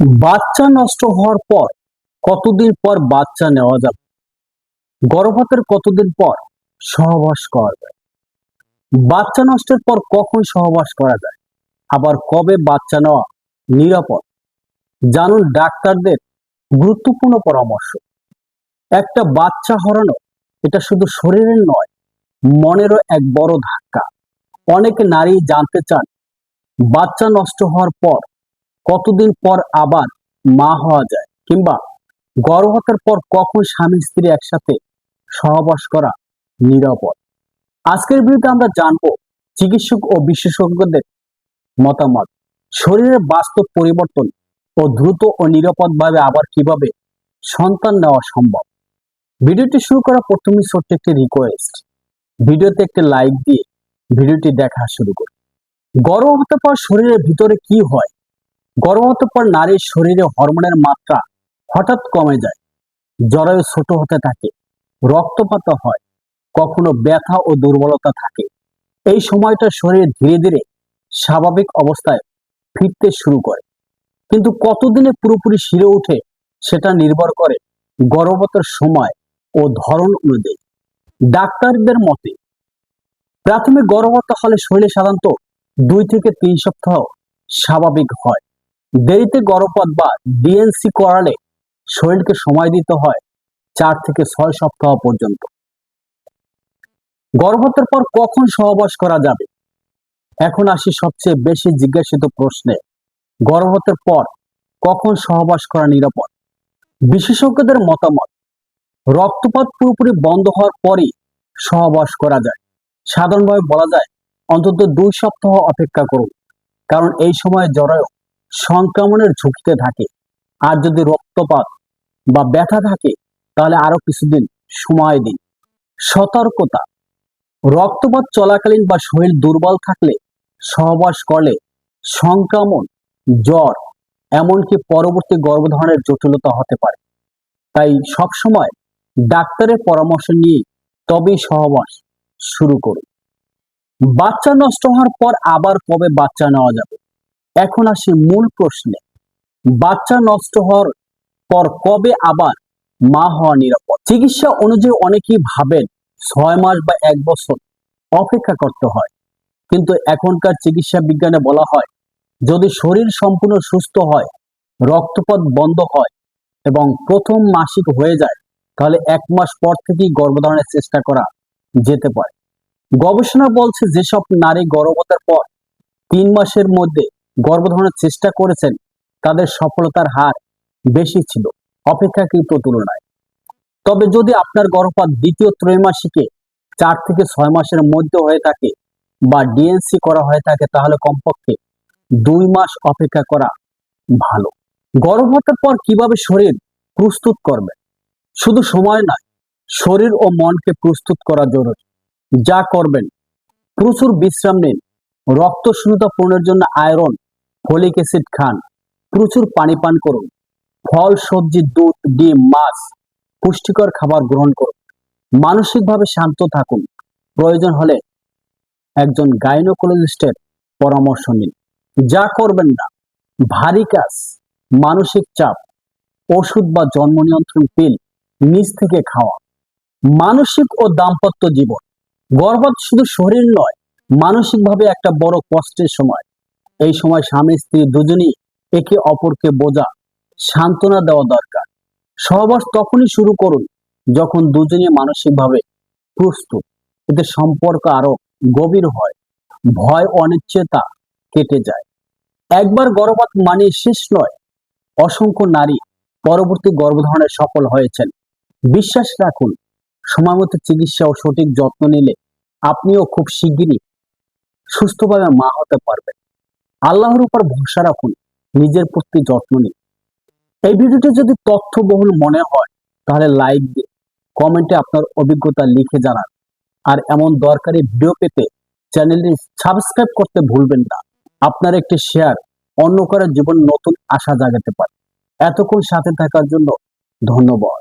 বাচ্চা নষ্ট হওয়ার পর কতদিন পর বাচ্চা নেওয়া যাবে? গর্ভপাতের কতদিন পর সহবাস করা যায়? বাচ্চা নষ্টের পর কখন সহবাস করা যায়? আবার কবে বাচ্চা নেওয়া নিরাপদ? জানুন ডাক্তারদের গুরুত্বপূর্ণ পরামর্শ। একটা বাচ্চা হারানো, এটা শুধু শরীরের নয়, মনেরও এক বড় ধাক্কা। অনেক নারী জানতে চান, বাচ্চা নষ্ট হওয়ার পর কতদিন পর আবার মা হওয়া যায়? কিংবা গর্ভপাতের পর কখন স্বামী স্ত্রী একসাথে সহবাস করা নিরাপদ? আজকের ভিডিওতে আমরা জানব চিকিৎসক ও বিশেষজ্ঞদের মতামত। শরীরের বাস্তব পরিবর্তন ও দ্রুত ও নিরাপদভাবে আবার কীভাবে সন্তান নেওয়া সম্ভব? ভিডিওটি শুরু করা প্রথমেই ছোট্ট একটি রিকোয়েস্ট ভিডিওতে একটি লাইক দিয়ে ভিডিওটি দেখা শুরু করুন। গর্ভপাতের পর শরীরের ভিতরে কি হয়? গর্ভপাতের পর নারীর শরীরে হরমোনের মাত্রা হঠাৎ কমে যায়। জরায়ু ছোট হতে থাকে, রক্তপাত হয়, কখনো ব্যথা ও দুর্বলতা থাকে। এই সময়টা শরীর ধীরে ধীরে স্বাভাবিক অবস্থায় ফিরতে শুরু করে। কিন্তু কতদিনে পুরোপুরি শিরে ওঠে সেটা নির্ভর করে গর্ভপাতের সময় ও ধরন অনুযায়ী। ডাক্তারদের মতে, প্রাথমিক গর্ভপাত হলে শরীরে সাধারণত দুই থেকে তিন সপ্তাহ স্বাভাবিক হয়। দেরিতে গর্ভপাত বা ডিএনসি করালে শরীরকে সময় দিতে হয় চার থেকে ছয় সপ্তাহ পর্যন্ত। গর্ভপাতের পর কখন সহবাস করা যাবে? এখন আসি সবচেয়ে বেশি জিজ্ঞাসিত প্রশ্নে। গর্ভপাতের পর কখন সহবাস করা নিরাপদ? বিশেষজ্ঞদের মতামত, রক্তপাত পুরোপুরি বন্ধ হওয়ার পরই সহবাস করা যায়। সাধারণভাবে বলা যায়, অন্তত দুই সপ্তাহ অপেক্ষা করুন, কারণ এই সময় জরায়ু সংক্রমণের ঝুঁকিতে থাকে। আর যদি রক্তপাত বা ব্যথা থাকে, তাহলে আরও কিছুদিন সময় দিন। সতর্কতা। রক্তপাত চলাকালীন বা শরীর দুর্বল থাকলে সহবাস করলে সংক্রমণ, জ্বর, এমনকি পরবর্তী গর্ভধারণের জটিলতা হতে পারে। তাই সবসময় ডাক্তারের পরামর্শ নিয়ে তবেই সহবাস শুরু করুন। বাচ্চা নষ্ট হওয়ার পর আবার কবে বাচ্চা নেওয়া যাবে? এখন আসি মূল প্রশ্নে। বাচ্চা নষ্ট হওয়ার পর কবে আবার মা হওয়া নিরাপদ? চিকিৎসা অনুযায়ী অনেকেই ভাবেন ছয় মাস বা এক বছর অপেক্ষা করতে হয়। কিন্তু এখনকার চিকিৎসা বিজ্ঞানে বলা হয়, যদি শরীর সম্পূর্ণ সুস্থ হয়, রক্তপাত বন্ধ হয় এবং প্রথম মাসিক হয়ে যায়, তাহলে এক মাস পর থেকেই গর্ভধারণের চেষ্টা করা যেতে পারে। গবেষণা বলছে, যেসব নারী গর্ভপাতের পর তিন মাসের মধ্যে গর্ভধারণের চেষ্টা করেছেন, তাদের সফলতার হার বেশি ছিল, অপেক্ষাকৃত তুলনায়। তবে যদি আপনার গর্ভপাত দ্বিতীয় ত্রৈমাসিকে চার থেকে ছয় মাসের মধ্যে হয়ে থাকে বা ডিএনসি করা হয়ে থাকে, তাহলে কমপক্ষে দুই মাস অপেক্ষা করা ভালো। গর্ভপাতের পর কীভাবে শরীর প্রস্তুত করবে? শুধু সময় নয়, শরীর ও মনকে প্রস্তুত করা জরুরি। যা করবেন, প্রচুর বিশ্রাম নিন রক্ত শূন্যতা পূরণের জন্য আয়রন ফলিক অ্যাসিড খান। প্রচুর পানি পান করুন। ফল, সবজি, দুধ, ডিম, মাছ, পুষ্টিকর খাবার গ্রহণ করুন। মানসিকভাবে শান্ত থাকুন। প্রয়োজন হলে একজন গাইনোকোলজিস্টের পরামর্শ নিন। যা করবেন না। ভারী কাজ, মানসিক চাপ, ওষুধ বা জন্ম নিয়ন্ত্রণ পিল নিজ থেকে খাওয়া। মানসিক ও দাম্পত্য জীবন। গর্ভপাত শুধু শরীর নয়, মানসিকভাবে একটা বড় কষ্টের সময়। এই সময় স্বামী স্ত্রী দুজনই একে অপরকে বোঝা, সান্ত্বনা দেওয়া দরকার। সহবাস তখনই শুরু করুন যখন দুজনই মানসিকভাবে প্রস্তুত। এতে সম্পর্ক আরও গভীর হয়, ভয় অনিশ্চয়তা কেটে যায়। একবার গর্ভপাত মানে শেষ নয়। অসংখ্য নারী পরবর্তী গর্ভধারণে সফল হয়েছেন। বিশ্বাস রাখুন, সময় মতো চিকিৎসা ও সঠিক যত্ন নিলে আপনিও খুব শিগগিরই সুস্থভাবে মা হতে পারবেন। আল্লাহর উপর ভরসা রাখুন, নিজের প্রতি যত্ন নিন। এই ভিডিওটি যদি তথ্যবহুল মনে হয়, তাহলে লাইক দিয়ে কমেন্টে আপনার অভিজ্ঞতা লিখে জানান। আর এমন দরকারি ভিডিও পেতে চ্যানেলটি সাবস্ক্রাইব করতে ভুলবেন না। আপনার একটি শেয়ার অন্য কারও জীবন নতুন আশা জাগাতে পারে। এতক্ষণ সাথে থাকার জন্য ধন্যবাদ।